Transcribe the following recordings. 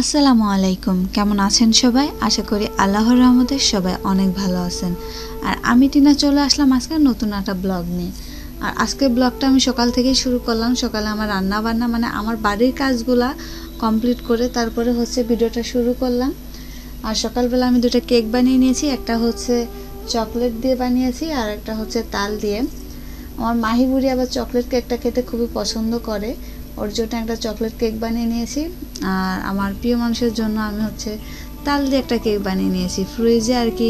আসসালামু আলাইকুম। কেমন আছেন সবাই? আশা করি আল্লাহর রহমতে সবাই অনেক ভালো আছেন। আর আমি টিনা চলে আসলাম আজকে নতুন একটা ব্লগ নিয়ে। আর আজকের ব্লগটা আমি সকাল থেকেই শুরু করলাম। সকালে আমার রান্না বান্না মানে আমার বাড়ির কাজগুলা কমপ্লিট করে তারপরে হচ্ছে ভিডিওটা শুরু করলাম। আর সকালবেলা আমি দুটো কেক বানিয়ে নিয়েছি। একটা হচ্ছে চকলেট দিয়ে বানিয়েছি আর একটা হচ্ছে তাল দিয়ে। আমার মাহি বুড়ি আবার চকলেট কেকটা খেতে খুবই পছন্দ করে। ওর জন্য একটা চকলেট কেক বানিয়ে নিয়েছি। আর আমার প্রিয় মানুষের জন্য আমি হচ্ছে তাল দিয়ে একটা কেক বানিয়ে নিয়েছি। ফ্রিজে আর কি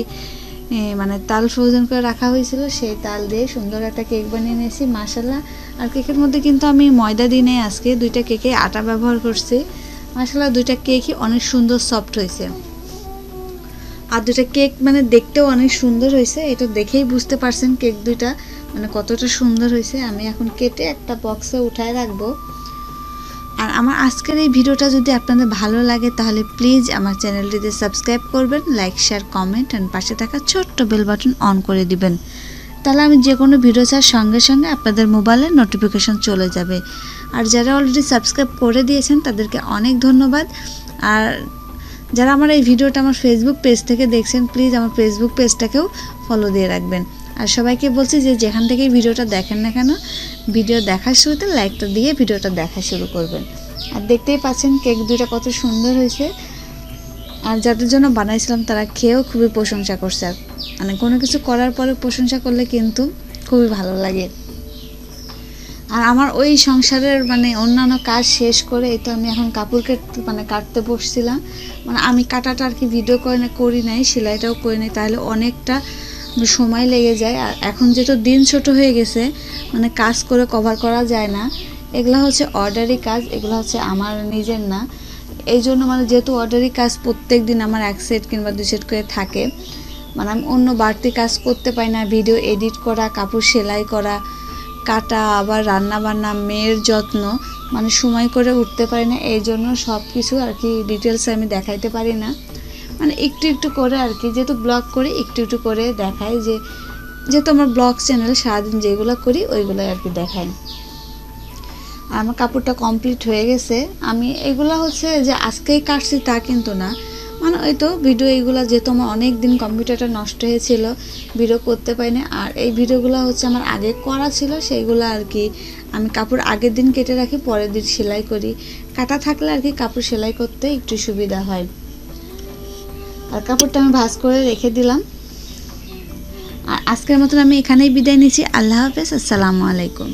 মানে তাল ফ্রোজেন করে রাখা হয়েছিল, সেই তাল দিয়ে সুন্দর একটা কেক বানিয়ে নিয়েছি মাসাল্লাহ আর কেকের মধ্যে কিন্তু আমি ময়দা দিনে আজকে, দুইটা কেকে আটা ব্যবহার করছি। মাসাল্লাহ দুইটা কেকই অনেক সুন্দর সফট হয়েছে। আর দুটা কেক মানে দেখতেও অনেক সুন্দর হয়েছে, এটা দেখেই বুঝতে পারছেন কেক দুইটা মানে কতটা সুন্দর হয়েছে। আমি এখন কেটে একটা বক্সে উঠায় রাখব। আর আমার আজকের এই ভিডিওটা যদি আপনাদের ভালো লাগে, তাহলে প্লিজ আমার চ্যানেলটিতে সাবস্ক্রাইব করবেন লাইক শেয়ার কমেন্ট অ্যান্ড পাশে থাকা ছোট্ট বেল বাটন অন করে দিবেন। তাহলে আমি যে কোনো ভিডিও ছাড়ার সঙ্গে সঙ্গে আপনাদের মোবাইলে নোটিফিকেশন চলে যাবে। আর যারা অলরেডি সাবস্ক্রাইব করে দিয়েছেন, তাদেরকে অনেক ধন্যবাদ। আর যারা আমার এই ভিডিওটা আমার ফেসবুক পেজ থেকে দেখছেন প্লিজ আমার ফেসবুক পেজটাকেও ফলো দিয়ে রাখবেন। আর সবাইকে বলছি যে যেখান থেকে ভিডিওটা দেখেন না কেন, ভিডিও দেখার শুরুতে লাইকটা দিয়ে ভিডিওটা দেখা শুরু করবেন। আর দেখতেই পাচ্ছেন কেক দুইটা কত সুন্দর হয়েছে। আর যাদের জন্য বানাইছিলাম তারা খেয়েও খুবই প্রশংসা করছে। আর মানে কোনো কিছু করার পরে প্রশংসা করলে কিন্তু খুবই ভালো লাগে। আর আমার ওই সংসারের মানে অন্যান্য কাজ শেষ করে তো আমি এখন কাপড় কাটতে মানে কাটতে বসছিলাম। মানে আমি কাটাটা আর কি ভিডিও করে করি নাই, সেলাইটাও করি নাই, তাহলে অনেকটা সময় লেগে যায়। আর এখন যেহেতু দিন ছোট হয়ে গেছে মানে কাজ করে কভার করা যায় না। এগুলো হচ্ছে অর্ডারি কাজ, এগুলো হচ্ছে আমার নিজের না। এই জন্য মানে যেহেতু অর্ডারি কাজ প্রত্যেক দিন আমার এক সেট কিংবা দু সেট করে থাকে মানে আমি অন্য বাড়তি কাজ করতে পারি না। ভিডিও এডিট করা, কাপড় সেলাই করা, কাটা, আবার রান্না বান্না মেয়ের যত্ন মানে সময় করে উঠতে পারি না। এই জন্য সব কিছু আর কি ডিটেলসে আমি দেখাইতে পারি না। মানে একটু একটু করে আর কি, যেহেতু ব্লগ করি, একটু একটু করে দেখাই যে, যেহেতু আমার ব্লগ চ্যানেল সারাদিন যেগুলো করি ওইগুলো আর কি দেখাই। আর আমার কাপড়টা কমপ্লিট হয়ে গেছে। আমি, এগুলো হচ্ছে যে আজকেই কাটছি তা কিন্তু না। মানে ওই তো ভিডিও এইগুলো যেহেতু আমার অনেক দিন কম্পিউটারটা নষ্ট হয়েছিল ভিডিও করতে পারিনি। আর এই ভিডিওগুলো হচ্ছে আমার আগে করা ছিল, সেইগুলো আর কি আমি কাপড় আগের দিন কেটে রাখি, পরের দিন সেলাই করি। কাটা থাকলে আর কি কাপড় সেলাই করতে একটু সুবিধা হয়। আর কাপড়টা আমি ভাজ করে রেখে দিলাম। আর আজকের মতন আমি এখানেই বিদায় নিচ্ছি। আল্লাহ হাফেজ। আসসালামু আলাইকুম।